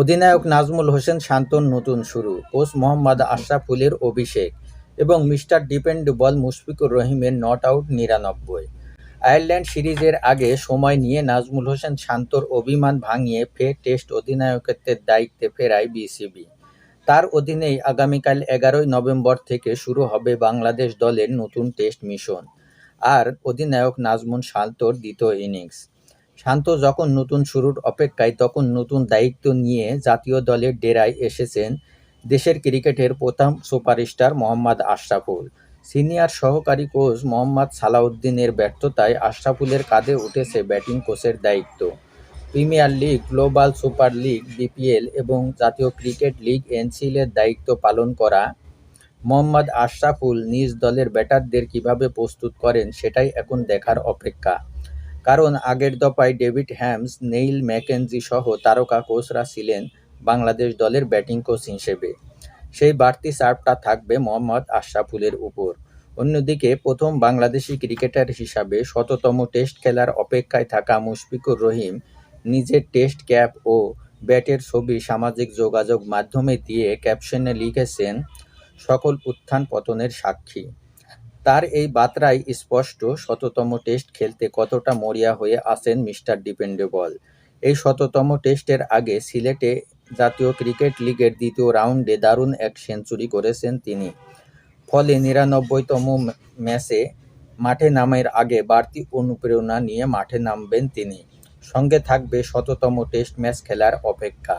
অধিনায়ক নাজমুল হোসেন শান্তন নতুন শুরু, কোচ মোহাম্মদ আশরাফুলের অভিষেক এবং মিস্টার ডিপেন্ডেবল মুশফিকুর রহিমের নট আউট নিরানব্বই। আয়ারল্যান্ড সিরিজের আগে সময় নিয়ে নাজমুল হোসেন শান্তর অভিমান ভাঙিয়ে ফের টেস্ট অধিনায়কত্বের দায়িত্বে ফেরায় বিসিবি। তার অধীনেই আগামীকাল এগারোই নভেম্বর থেকে শুরু হবে বাংলাদেশ দলের নতুন টেস্ট মিশন, আর অধিনায়ক নাজমুল শান্তর দ্বিতীয় ইনিংস। শান্ত যখন নতুন শুরুর অপেক্ষায়, তখন নতুন দায়িত্ব নিয়ে জাতীয় দলের ডেরায় এসেছেন দেশের ক্রিকেটের প্রথম সুপারস্টার মোহাম্মদ আশরাফুল। সিনিয়র সহকারী কোচ মোহাম্মদ সালাউদ্দিনের ব্যর্থতায় আশরাফুলের কাঁধে উঠেছে ব্যাটিং কোচের দায়িত্ব। Premier league, global super league, BPL এবং জাতীয় ক্রিকেট লিগ এনসিএলের দায়িত্ব পালন করা মোহাম্মদ আশরাফুল নিজ দলের ব্যাটারদের কীভাবে প্রস্তুত করেন, সেটাই এখন দেখার অপেক্ষা। কারণ আগের দফায় ডেভিড হ্যামস, নেইল ম্যাকেনজি সহ তারকা কোচরা ছিলেন বাংলাদেশ দলের ব্যাটিং কোচ হিসেবে। সেই বাড়তি চাপটা থাকবে মোহাম্মদ আশরাফুলের উপর। অন্যদিকে প্রথম বাংলাদেশি ক্রিকেটার হিসাবে শততম টেস্ট খেলার অপেক্ষায় থাকা মুশফিকুর রহিম নিজের টেস্ট ক্যাপ ও ব্যাটের ছবি সামাজিক যোগাযোগ মাধ্যমে দিয়ে ক্যাপশনে লিখেছেন, সকল উত্থান পতনের সাক্ষী। তার এই বার্তায় স্পষ্ট শততম টেস্ট খেলতে কতটা মরিয়া হয়ে আছেন মিস্টার ডিপেন্ডেবল। এই শততম টেস্টের আগে সিলেটে জাতীয় ক্রিকেট লিগের দ্বিতীয় রাউন্ডে দারুণ এক সেঞ্চুরি করেছেন তিনি। ফলে নিরানব্বইতম ম্যাচে মাঠে নামের আগে বাড়তি অনুপ্রেরণা নিয়ে মাঠে নামবেন তিনি। সঙ্গে থাকবে শততম টেস্ট ম্যাচ খেলার অপেক্ষা।